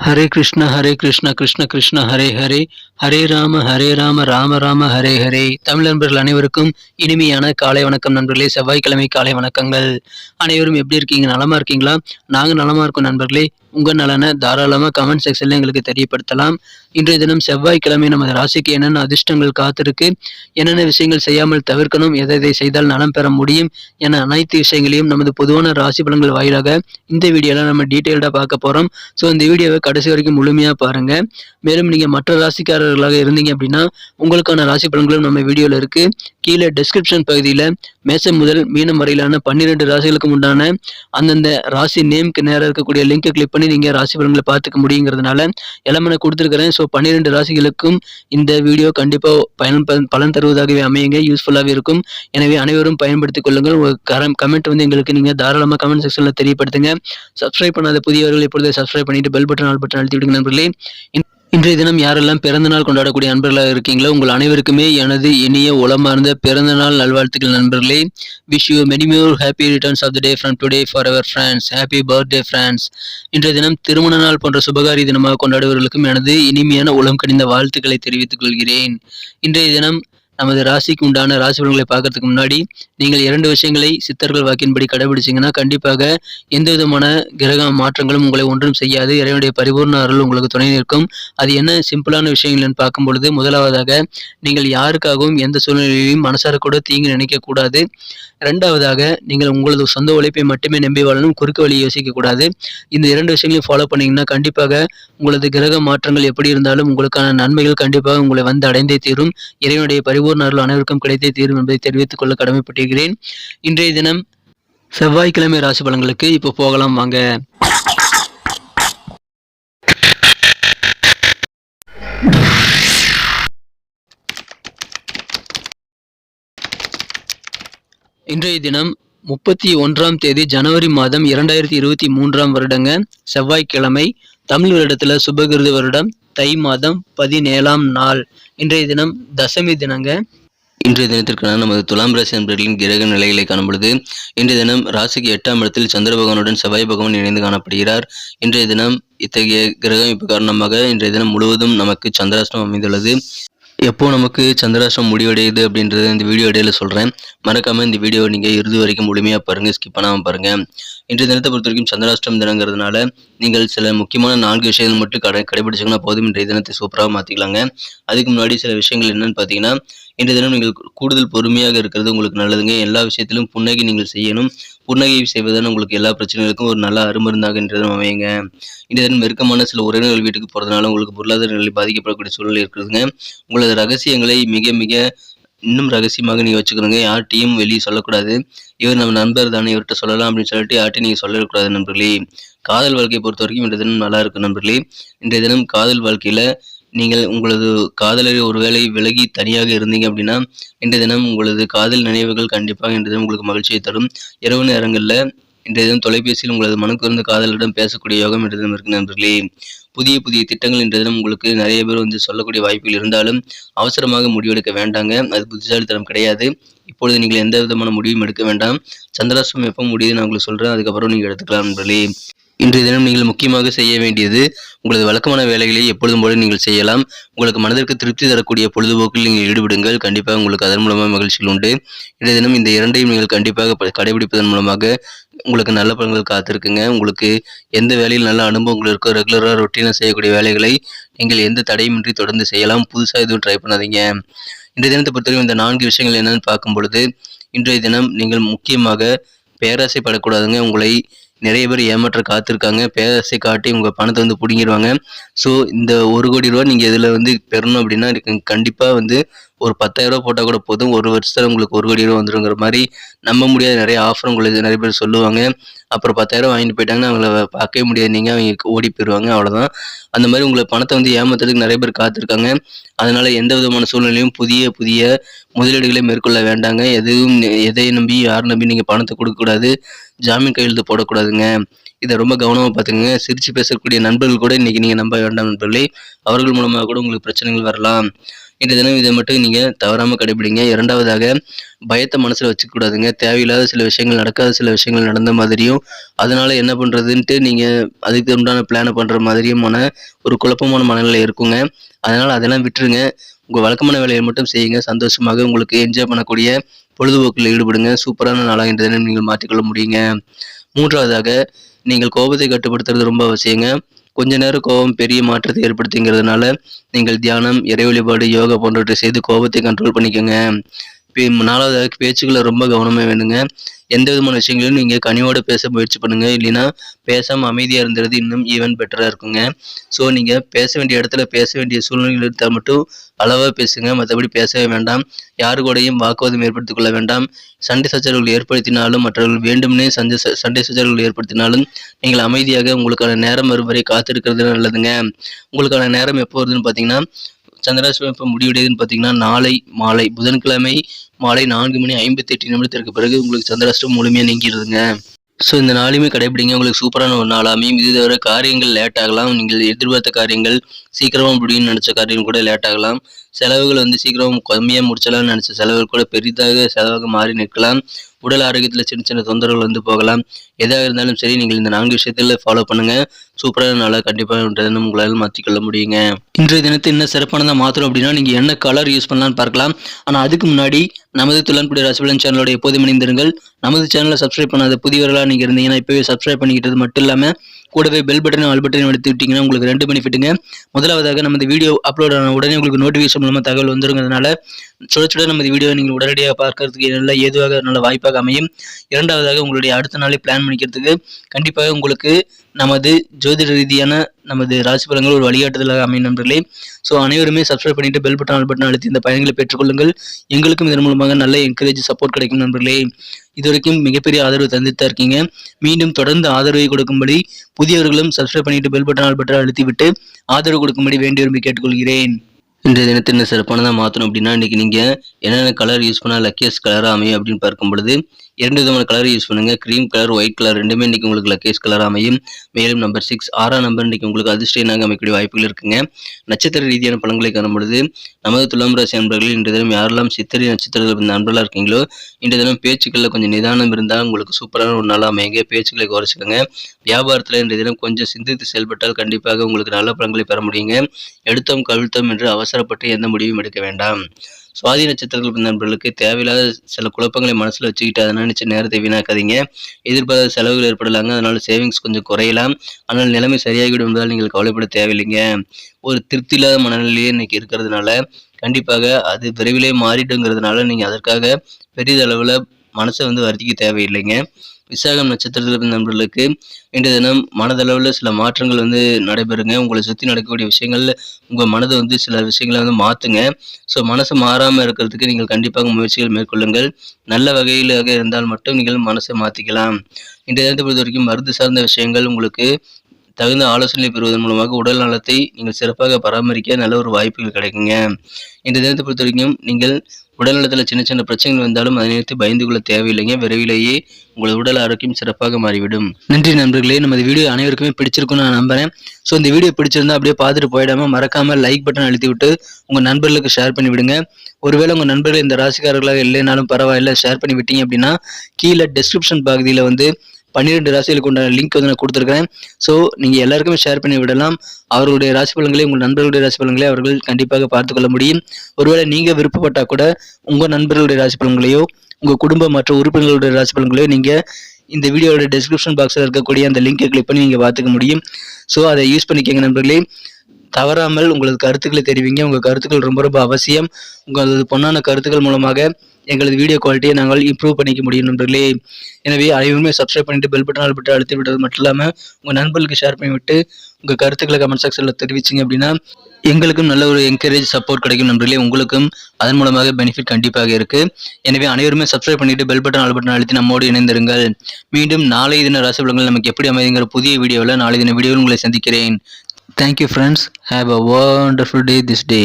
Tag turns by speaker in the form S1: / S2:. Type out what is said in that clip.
S1: ஹரே கிருஷ்ண ஹரே கிருஷ்ண கிருஷ்ண கிருஷ்ண ஹரே ஹரே. ஹரே ராம ஹரே ராம ராம ராம ஹரே ஹரே. தமிழ் நண்பர்கள் அனைவருக்கும் இனிமையான காலை வணக்கம் நண்பர்களே. செவ்வாய்க்கிழமை காலை வணக்கங்கள். அனைவரும் எப்படி இருக்கீங்க? நலமா இருக்கீங்களா? நாங்கள் நலமா இருக்கோம் நண்பர்களே. உங்கள் நலனை தாராளமாக கமெண்ட் செக்ஷனில் எங்களுக்கு தெரியப்படுத்தலாம். இன்றைய தினம் செவ்வாய்க்கிழமை நமது ராசிக்கு என்னென்ன அதிர்ஷ்டங்கள் காத்திருக்கு என்னென்ன விஷயங்கள் செய்யாமல் தவிர்க்கணும் எதை எதை செய்தால் நலம் பெற முடியும் என அனைத்து விஷயங்களையும் நமது பொதுவான ராசி பலன்கள் வாயிலாக இந்த வீடியோவில் நம்ம டீட்டெயில்டாக பார்க்க போகிறோம் ஸோ இந்த வீடியோவை கடைசி வரைக்கும் முழுமையாக பாருங்கள் மேலும் நீங்கள் மற்ற ராசிக்காரர்களாக இருந்தீங்க அப்படின்னா உங்களுக்கான ராசி பலன்களும் நம்ம வீடியோவில் இருக்குது கீழே டிஸ்கிரிப்ஷன் பகுதியில் மேசம் முதல் மீனம் வரையிலான பன்னிரெண்டு ராசிகளுக்கு உண்டான அந்தந்த ராசி நேமுக்கு நேராக இருக்கக்கூடிய லிங்கை கிளிக் பண்ணி நீங்கள் ராசி பலன்களை பார்த்துக்க முடியுங்கிறதுனால எல்லாமே நான் கொடுத்துருக்கிறேன். ஸோ பன்னிரெண்டு ராசிகளுக்கும் இந்த வீடியோ கண்டிப்பாக பயன் பலன் தருவதாகவே அமையுங்க. யூஸ்ஃபுல்லாகவே இருக்கும். எனவே அனைவரும் பயன்படுத்திக் கொள்ளுங்கள். உங்கள் கரம் கமெண்ட் வந்து எங்களுக்கு நீங்கள் தாராளமாக கமெண்ட் செக்ஷனில் தெரியப்படுத்துங்க. சப்ஸ்கிரைப் பண்ணாத புதியவர்கள் இப்பொழுது சப்ஸ்கிரைப் பண்ணிட்டு பெல் பட்டன் ஆல் பட்டன் அழுத்தி விடுங்க நண்பர்களே. இன்றைய தினம் யாரெல்லாம் பிறந்தநாள் கொண்டாடக்கூடிய நண்பர்களாக இருக்கீங்களோ உங்கள் அனைவருக்குமே எனது இனிய உளமார்ந்த பிறந்தநாள் நல்வாழ்த்துக்கள் நண்பர்களே. Wish you many more happy returns of the day from today for our friends happy birthday friends இன்றைய தினம் திருமண நாள் போன்ற சுபகாரி தினமாக கொண்டாடுபவர்களுக்கும் எனது இனிமையான உளம் கணிந்த வாழ்த்துக்களை தெரிவித்துக் கொள்கிறேன். இன்றைய தினம் நமது ராசிக்கு உண்டான ராசி பலன்களை பார்க்கறதுக்கு முன்னாடி நீங்கள் இரண்டு விஷயங்களை சித்தர்கள் வாக்கின்படி கடைபிடிச்சீங்கன்னா கண்டிப்பாக எந்த விதமான கிரக மாற்றங்களும் உங்களை ஒன்றும் செய்யாது. இறைவனுடைய பரிபூர்ண அருள் உங்களுக்கு துணை நிற்கும். அது என்ன சிம்பிளான விஷயங்கள்னு பார்க்கும் பொழுது முதலாவதாக நீங்கள் யாருக்காகவும் எந்த சூழ்நிலையிலும் மனசார கூட தீங்கு நினைக்க கூடாது நீங்கள் உங்களது சொந்த உழைப்பை மட்டுமே நம்பி வாழணும் குறுக்கு வழியை யோசிக்க கூடாது. இந்த இரண்டு விஷயங்களையும் ஃபாலோ பண்ணீங்கன்னா கண்டிப்பாக உங்களது கிரக மாற்றங்கள் எப்படி இருந்தாலும் உங்களுக்கான நன்மைகள் கண்டிப்பாக உங்களை வந்து அடைந்தே தீரும். இறைவனுடைய பரிபூர்ண அருள் அனைவருக்கும் கிடைத்தே தீரும் என்பதை தெரிவித்துக் கொள்ள கடமைப்பட்டிருக்கிறேன். இன்றைய தினம் செவ்வாய்க்கிழமை ராசி பலன்களுக்கு இப்போ போகலாம் வாங்க. இன்றைய தினம் முப்பத்தி ஒன்றாம் தேதி ஜனவரி மாதம் இரண்டாயிரத்தி இருபத்தி மூன்றாம் வருடங்க. செவ்வாய்க்கிழமை தமிழ் வருடத்துல சுபகிருத வருடம். தை மாதம் பதினேழாம் நாள். இன்றைய தினம் தசமி தினங்க. இன்றைய தினத்திற்கான நமது துலாம் ராசி நண்பர்களின் கிரக நிலைகளை காணும்பொழுது இன்றைய தினம் ராசிக்கு எட்டாம் இடத்தில் சந்திர பகவானுடன் செவ்வாய் பகவான் இணைந்து காணப்படுகிறார். இன்றைய தினம் இத்தகைய கிரக அமைப்பு காரணமாக இன்றைய தினம் முழுவதும் நமக்கு சந்திராஷ்டம் அமைந்துள்ளது. எப்போ நமக்கு சந்திராஷ்டம் முடிவடையுது அப்படின்றத இந்த வீடியோ இடையில சொல்கிறேன் மறக்காமல் இந்த வீடியோ நீங்கள் இறுதி வரைக்கும் முழுமையாக பாருங்கள் ஸ்கிப் பண்ணாமல் பாருங்கள் இன்றைய தினத்தை பொறுத்த வரைக்கும் சந்திராஷ்டம் தினங்கிறதுனால நீங்கள் சில முக்கியமான நான்கு விஷயங்கள் மட்டும் கடை கடைபிடிச்சிங்கன்னா போதும். இன்றைய தினத்தை சூப்பராக மாற்றிக்கலாங்க அதுக்கு முன்னாடி சில விஷயங்கள் என்னன்னு பார்த்தீங்கன்னா இன்றைய தினம் நீங்கள் கூடுதல் பொறுமையாக இருக்கிறது உங்களுக்கு நல்லதுங்க. எல்லா விஷயத்திலும் புன்னகை நீங்கள் செய்யணும். புன்னகை செய்வதால் உங்களுக்கு எல்லா பிரச்சனைகளுக்கும் ஒரு நல்ல அருமருந்தாக இன்றைய தினம் அமையுங்க. இன்றைய தினம் நெருக்கமான சில உறவினர்கள் வீட்டுக்கு போகிறதுனால உங்களுக்கு பொருளாதார நிலை பாதிக்கப்படக்கூடிய சூழ்நிலை இருக்குதுங்க. உங்களது ரகசியங்களை மிக மிக இன்னும் ரகசியமாக நீங்கள் வச்சுக்கணுங்க. யார்கிட்டையும் வெளியே சொல்லக்கூடாது. இவர் நம்ம நண்பர் தானே இவர்கிட்ட சொல்லலாம் அப்படின்னு சொல்லிட்டு யார்ட்டையும் நீங்கள் சொல்லக்கூடாது நண்பர்களே. காதல் வாழ்க்கையை பொறுத்த வரைக்கும் இன்றைய தினம் நல்லா இருக்கும் நண்பர்களே. இன்றைய தினம் காதல் வாழ்க்கையில் நீங்கள் உங்களது காதலரை ஒருவேளை விலகி தனியாக இருந்தீங்க அப்படின்னா இன்றைய தினம் உங்களது காதல் நினைவுகள் கண்டிப்பாக இன்றைய தினம் உங்களுக்கு மகிழ்ச்சியை தரும். இரவு நேரங்களில் இன்றைய தினம் தொலைபேசியில் உங்களது மனக்குறந்த காதலரிடம் பேசக்கூடிய யோகம் இன்றைய தினம் இருக்கு நண்பர்களே. புதிய புதிய திட்டங்கள் இன்றைய தினம் உங்களுக்கு நிறைய பேர் வந்து சொல்லக்கூடிய வாய்ப்புகள் இருந்தாலும் அவசரமாக முடிவெடுக்க வேண்டாங்க. அது புத்திசாலித்தனம் கிடையாது. இப்பொழுது நீங்கள் எந்த விதமான முடிவும் எடுக்க வேண்டாம். சந்திராசிரமம் எப்போ முடியுது நான் உங்களுக்கு சொல்கிறேன் அதுக்கப்புறம் நீங்கள் எடுத்துக்கலாம் நண்பர்களே. இன்றைய தினம் நீங்கள் முக்கியமாக செய்ய வேண்டியது உங்களது வழக்கமான வேலைகளை எப்பொழுதும் போல நீங்கள் செய்யலாம். உங்களுக்கு மனதிற்கு திருப்தி தரக்கூடிய பொழுதுபோக்கில் நீங்கள் ஈடுபடுங்கள். கண்டிப்பாக உங்களுக்கு அதன் மூலமாக மகிழ்ச்சிகள் உண்டு. இன்றைய தினம் இந்த இரண்டையும் நீங்கள் கண்டிப்பாக ப- கடைபிடிப்பதன் மூலமாக உங்களுக்கு நல்ல பலன்கள் காத்திருக்குங்க. உங்களுக்கு எந்த வேலையில் நல்ல அனுபவங்கள் இருக்கோ ரெகுலராக ரொட்டீனாக செய்யக்கூடிய வேலைகளை நீங்கள் எந்த தடையுமின்றி தொடர்ந்து செய்யலாம். புதுசாக எதுவும் ட்ரை பண்ணாதீங்க. இன்றைய தினத்தை பொறுத்தவரைக்கும் இந்த நான்கு விஷயங்கள் என்னென்னு பார்க்கும் பொழுது இன்றைய தினம் நீங்கள் முக்கியமாக பேராசைப்படக்கூடாதுங்க. உங்களை நிறைய பேர் ஏமாற்ற காத்திருக்காங்க. பேசை காட்டி உங்கள் பணத்தை வந்து பிடுங்கிடுவாங்க ஸோ இந்த ஒரு கோடி ரூபா நீங்கள் இதில் வந்து பெறணும் அப்படின்னா கண்டிப்பாக வந்து ஒரு பத்தாயிரம் ரூபா போட்டால் கூட போதும். ஒரு வருஷத்தில் உங்களுக்கு ஒரு கோடி ரூபா வந்துருங்கிற மாதிரி நம்ப முடியாத. நிறைய ஆஃபர் உங்களுக்கு நிறைய பேர் சொல்லுவாங்க. அப்புறம் பத்தாயிரம் வாங்கிட்டு போயிட்டாங்கன்னா அவங்கள பார்க்கவே முடியாது. நீங்கள் அவங்க ஓடி போயிடுவாங்க அவ்வளோதான் அந்த மாதிரி உங்களை பணத்தை வந்து ஏமாத்துறதுக்கு நிறைய பேர் காத்திருக்காங்க. அதனால் எந்த விதமான சூழ்நிலையும் புதிய புதிய முதலீடுகளை மேற்கொள்ள வேண்டாங்க. எதுவும் எதையும் நம்பி யார் நம்பி நீங்கள் பணத்தை கொடுக்கக்கூடாது. ஜாமீன் கையெழுத்து போடக்கூடாதுங்க. இதை ரொம்ப கவனமாக பார்த்துக்கங்க. சிரித்து பேசக்கூடிய நண்பர்கள் கூட இன்றைக்கி நீங்கள் நம்ப வேண்டாம் நண்பர்களே. அவர்கள் மூலமாக கூட உங்களுக்கு பிரச்சனைகள் வரலாம்.
S2: இன்றைய தினம் இதை மட்டும் நீங்கள் தவறாமல் கடைபிடிங்க. இரண்டாவதாக பயத்தை மனசில் வச்சுக்கூடாதுங்க தேவையில்லாத சில விஷயங்கள் நடக்காத சில விஷயங்கள் நடந்த மாதிரியும் அதனால் என்ன பண்ணுறதுன்ட்டு நீங்கள் அதுக்கு உண்டான பிளானை பண்ணுற மாதிரியுமான ஒரு குழப்பமான மனநிலை இருக்குங்க. அதனால் அதெல்லாம் விட்டுருங்க. உங்கள் வழக்கமான வேலையை மட்டும் செய்யுங்க. சந்தோஷமாக உங்களுக்கு என்ஜாய் பண்ணக்கூடிய பொழுதுபோக்கில் ஈடுபடுங்க. சூப்பரான நாளாக இன்றைய தினம் நீங்கள் மாற்றிக்கொள்ள முடியுங்க. மூன்றாவதாக நீங்கள் கோபத்தை கட்டுப்படுத்துறது ரொம்ப அவசியங்க. கொஞ்ச நேரம் கோபம் பெரிய மாற்றத்தை ஏற்படுத்துங்கிறதுனால நீங்கள் தியானம் இறை வழிபாடு யோகா போன்றவற்றை செய்து கோபத்தை கண்ட்ரோல் பண்ணிக்கோங்க. நாலாவது நாலாவதாக பேச்சுக்களை ரொம்ப கவனமாக வேணுங்க. எந்த விதமான விஷயங்களையும் நீங்கள் கனிவோடு பேச முயற்சி பண்ணுங்க. இல்லைன்னா பேசாமல் அமைதியாக இருந்துறது இன்னும் ஈவன் பெட்டராக இருக்குங்க. ஸோ நீங்கள் பேச வேண்டிய இடத்துல பேச வேண்டிய சூழ்நிலைகள் இருந்தால் மட்டும் அளவாக பேசுங்க. மற்றபடி பேசவே வேண்டாம். யாரு கூடயும் வாக்குவாதம் ஏற்படுத்திக் கொள்ள வேண்டாம். சண்டை சச்சரவுகள் ஏற்படுத்தினாலும் மற்றவர்கள் வேண்டும்னே சண்டை ச- சண்டை சச்சரவுகள் ஏற்படுத்தினாலும் நீங்கள் அமைதியாக உங்களுக்கான நேரம் வரும் வரை காத்திருக்கிறது நல்லதுங்க. உங்களுக்கான நேரம் எப்போ வருதுன்னு பார்த்தீங்கன்னா சந்திராஷ்டமம் எப்போ முடிவடையுதுன்னு பார்த்தீங்கன்னா நாளை மாலை புதன்கிழமை மாலை நான்கு மணி ஐம்பத்தி எட்டு நிமிடத்திற்கு பிறகு உங்களுக்கு சந்திராஷ்டமம் முழுமையாக நீங்கிடுதுங்க. ஸோ இந்த நாளையுமே கடைபிடிங்க. உங்களுக்கு சூப்பரான ஒரு நாள் அமையும். இது தவிர காரியங்கள் லேட் ஆகலாம். நீங்கள் எதிர்பார்த்த காரியங்கள் சீக்கிரமாக முடியும்னு நினச்ச காரியங்கள் கூட லேட் ஆகலாம். செலவுகள் வந்து சீக்கிரம் கம்மியாக முடிச்சலாம்னு நினச்ச செலவுகள் கூட பெரிதாக செலவாக மாறி நிற்கலாம். உடல் ஆரோக்கியத்தில் சின்ன சின்ன தொந்தரவுகள் வந்து போகலாம். எதாக இருந்தாலும் சரி நீங்கள் இந்த நான்கு விஷயத்தில் ஃபாலோ பண்ணுங்க. சூப்பரான நாளாக கண்டிப்பாக தினம் உங்களால் மாற்றிக்கொள்ள முடியுங்க. இன்றைய தினத்தை இன்னும் சிறப்பானதாக மாற்றணும் அப்படின்னா நீங்கள் என்ன கலர் யூஸ் பண்ணலாம்னு பார்க்கலாம். ஆனால் அதுக்கு முன்னாடி நமது துளன்குடி ராசிபலன் சேனலோட எப்போதும் இணைந்திருங்கள். நமது சேனலை சப்ஸ்கிரைப் பண்ணாத புதியவர்களாக நீங்கள் இருந்தீங்கன்னா இப்போவே சப்ஸ்கிரைப் பண்ணிக்கிட்டது மட்டும் இல்லாமல் கூடவே பெல் பட்டனும் ஆல் பட்டனும் எடுத்து விட்டீங்கன்னா உங்களுக்கு ரெண்டு பெனிஃபிட்டுங்க முதலாவதாக நம்ம இந்த வீடியோ அப்லோட் ஆன உடனே உங்களுக்கு நோட்டிஃபிகேஷன் மூலமாக தகவல் வந்துருங்கிறதுனால சுட சுட நமது வீடியோ நீங்கள் உடனடியாக பார்க்கறதுக்கு நல்ல ஏதுவாக நல்ல வாய்ப்பாக அமையும். இரண்டாவதாக உங்களுடைய அடுத்த நாளை பிளான் பண்ணிக்கிறதுக்கு கண்டிப்பாக உங்களுக்கு நமது ஜோதிட ரீதியான நமது ராசிபலங்கள் ஒரு வழிகாட்டுதலாக அமையும் நண்பர்களே. ஸோ அனைவருமே சப்ஸ்கிரைப் பண்ணிட்டு பெல் பட்டன் ஆல் பட்டன் அழுத்தி இந்த பயன்களை பெற்றுக்கொள்ளுங்கள். எங்களுக்கும் இதன் மூலமாக நல்ல என்கரேஜ் சப்போர்ட் கிடைக்கும் நண்பர்களே. இதுவரைக்கும் மிகப்பெரிய ஆதரவு தந்துட்டு தான் இருக்கீங்க. மீண்டும் தொடர்ந்து ஆதரவை கொடுக்கும்படி புதியவர்களும் சப்ஸ்கிரைப் பண்ணிட்டு பெல் பட்டன் ஆல் பட்டன் அழுத்தி விட்டு ஆதரவு கொடுக்கும்படி வேண்டி விரும்பி கேட்டுக்கொள்கிறேன். இன்றைய தினத்தை என்ன சிறப்பானதாக மாற்றணும் அப்படின்னா இன்றைக்கி நீங்கள் என்னென்ன கலர் யூஸ் பண்ணால் லக்கியஸ்ட் கலராக அமையும் அப்படின்னு பார்க்கும் பொழுது இரண்டு விதமான கலர் யூஸ் பண்ணுங்கள் க்ரீம் கலர் ஒயிட் கலர் ரெண்டுமே இன்றைக்கி உங்களுக்கு லக்கேஜ் கலர் அமையும். மேலும் நம்பர் சிக்ஸ் ஆறாம் நம்பர் இன்றைக்கி உங்களுக்கு அதிர்ஷ்டனாக அமைக்கக்கூடிய வாய்ப்புகள் இருக்குங்க. நட்சத்திர ரீதியான பலன்களை காணும் பொழுது நமது துலாம் ராசி நண்பர்கள் இன்றைய தினம் யாரெல்லாம் சித்திரை நட்சத்திரத்தில் நண்பர்களாக இருக்கீங்களோ இன்றைய தினம் பேச்சுக்களில் கொஞ்சம் நிதானம் இருந்தால் உங்களுக்கு சூப்பரான ஒரு நாளாக அமையுங்க. பேச்சுக்களை குறைச்சிக்கோங்க வியாபாரத்தில் இன்றைய தினம் கொஞ்சம் சிந்தித்து செயல்பட்டால் கண்டிப்பாக உங்களுக்கு நல்ல பலன்களை பெற முடியுங்க. எடுத்தோம் கழுத்தோம் என்று அவசரப்பட்டு எந்த முடிவும் எடுக்க வேண்டாம். சுவாதி நட்சத்திரங்கள் பிறந்த நண்பர்களுக்கு தேவையில்லாத சில குழப்பங்களை மனசில் வச்சுக்கிட்டு அதை நினச்சி நேரத்தை வீணாக்காதீங்க. எதிர்பாராத செலவுகள் ஏற்படலாங்க. அதனால் சேவிங்ஸ் கொஞ்சம் குறையலாம். ஆனால் நிலைமை சரியாகிவிடும் என்பதால் நீங்கள் கவலைப்பட தேவையில்லைங்க. ஒரு திருப்தி இல்லாத மனநிலையே இன்னைக்கு இருக்கிறதுனால கண்டிப்பாக அது விரைவிலே மாறிடுங்கிறதுனால நீங்கள் அதற்காக பெரிதளவில் மனசை வந்து வருத்திக்க தேவையில்லைங்க. விசாகம் நட்சத்திரத்தில் பிறந்த நண்பர்களுக்கு இன்றைய தினம் மனதளவில் சில மாற்றங்கள் வந்து நடைபெறுங்க. உங்களை சுற்றி நடக்கக்கூடிய விஷயங்கள் உங்கள் மனதை வந்து சில விஷயங்களை வந்து மாற்றுங்க ஸோ மனசு மாறாமல் இருக்கிறதுக்கு நீங்கள் கண்டிப்பாக முயற்சிகள் மேற்கொள்ளுங்கள். நல்ல வகையிலாக இருந்தால் மட்டும் நீங்கள் மனசை மாற்றிக்கலாம் இன்றைய தினத்தை பொறுத்த வரைக்கும் மருந்து சார்ந்த விஷயங்கள் உங்களுக்கு தகுந்த ஆலோசனை பெறுவதன் மூலமாக உடல் நலத்தை நீங்கள் சிறப்பாக பராமரிக்க நல்ல ஒரு வாய்ப்புகள் கிடைக்குங்க. இந்த தினத்தை பொறுத்த வரைக்கும் நீங்கள் உடல் நலத்தில் சின்ன சின்ன பிரச்சனைகள் வந்தாலும் அதை நினைத்து பயந்து கொள்ள தேவையில்லைங்க. விரைவிலேயே உங்களது உடல் ஆரோக்கியம் சிறப்பாக மாறிவிடும். நன்றி நண்பர்களே. நமது வீடியோ அனைவருக்குமே பிடிச்சிருக்கும்னு நான் நம்புறேன். ஸோ இந்த வீடியோ பிடிச்சிருந்தா அப்படியே பார்த்துட்டு போயிடாம மறக்காம லைக் பட்டன் அழுத்தி விட்டு உங்கள் நண்பர்களுக்கு ஷேர் பண்ணி விடுங்க ஒருவேளை உங்கள் நண்பர்கள் இந்த ராசிக்காரர்களாக இல்லைனாலும் பரவாயில்ல ஷேர் பண்ணி விட்டீங்க அப்படின்னா கீழே டெஸ்கிரிப்ஷன் பகுதியில் வந்து பன்னிரெண்டு ராசிகளுக்கு உண்டான லிங்க் வந்து நான் கொடுத்துருக்கேன் ஸோ நீங்கள் எல்லாருக்குமே ஷேர் பண்ணி விடலாம். அவர்களுடைய ராசி பலன்களை உங்கள் நண்பர்களுடைய ராசி பலன்களை அவர்கள் கண்டிப்பாக பார்த்துக்கொள்ள முடியும். ஒருவேளை நீங்கள் விருப்பப்பட்டால் கூட உங்கள் நண்பர்களுடைய ராசி பலன்களையோ உங்கள் குடும்ப மற்ற உறுப்பினர்களுடைய ராசி பலன்களையோ நீங்கள் இந்த வீடியோட டெஸ்கிரிப்ஷன் பாக்ஸில் இருக்கக்கூடிய அந்த லிங்கை கிளிக் பண்ணி நீங்கள் பார்த்துக்க முடியும். ஸோ அதை யூஸ் பண்ணிக்கங்க நண்பர்களே. தவறாமல் உங்களது கருத்துக்களை தெரிவிங்க. உங்கள் கருத்துக்கள் ரொம்ப ரொம்ப அவசியம். உங்களது பொன்னான கருத்துக்கள் மூலமாக எங்களது வீடியோ குவாலிட்டியை நாங்கள் இம்ப்ரூவ் பண்ணிக்க முடியும் நண்பர்களே. எனவே அனைவருமே சப்ஸ்கிரைப் பண்ணிட்டு பெல் பட்டன் ஆல் பட்டன் அழுத்தி விட்டது மட்டும் இல்லாமல் உங்கள் நண்பர்களுக்கு ஷேர் பண்ணிவிட்டு உங்கள் கருத்துக்களை கமெண்ட் செக்ஷனில் தெரிவிச்சிங்க அப்படின்னா எங்களுக்கும் நல்ல ஒரு என்கரேஜ் சப்போர்ட் கிடைக்கும் நண்பர்களே. உங்களுக்கும் அதன் மூலமாக பெனிஃபிட் கண்டிப்பாக இருக்கு. எனவே அனைவருமே சப்ஸ்கிரைப் பண்ணிட்டு பெல் பட்டன் ஆல் பட்டன் அழுத்தி நம்மோடு இணைந்திருங்கள். மீண்டும் நாளை தின ராசி பலன்கள் நமக்கு எப்படி அமைதுங்கிற புதிய வீடியோவில் நாளை தின வீடியோவில் உங்களை சந்திக்கிறேன். Thank you friends have a wonderful day this day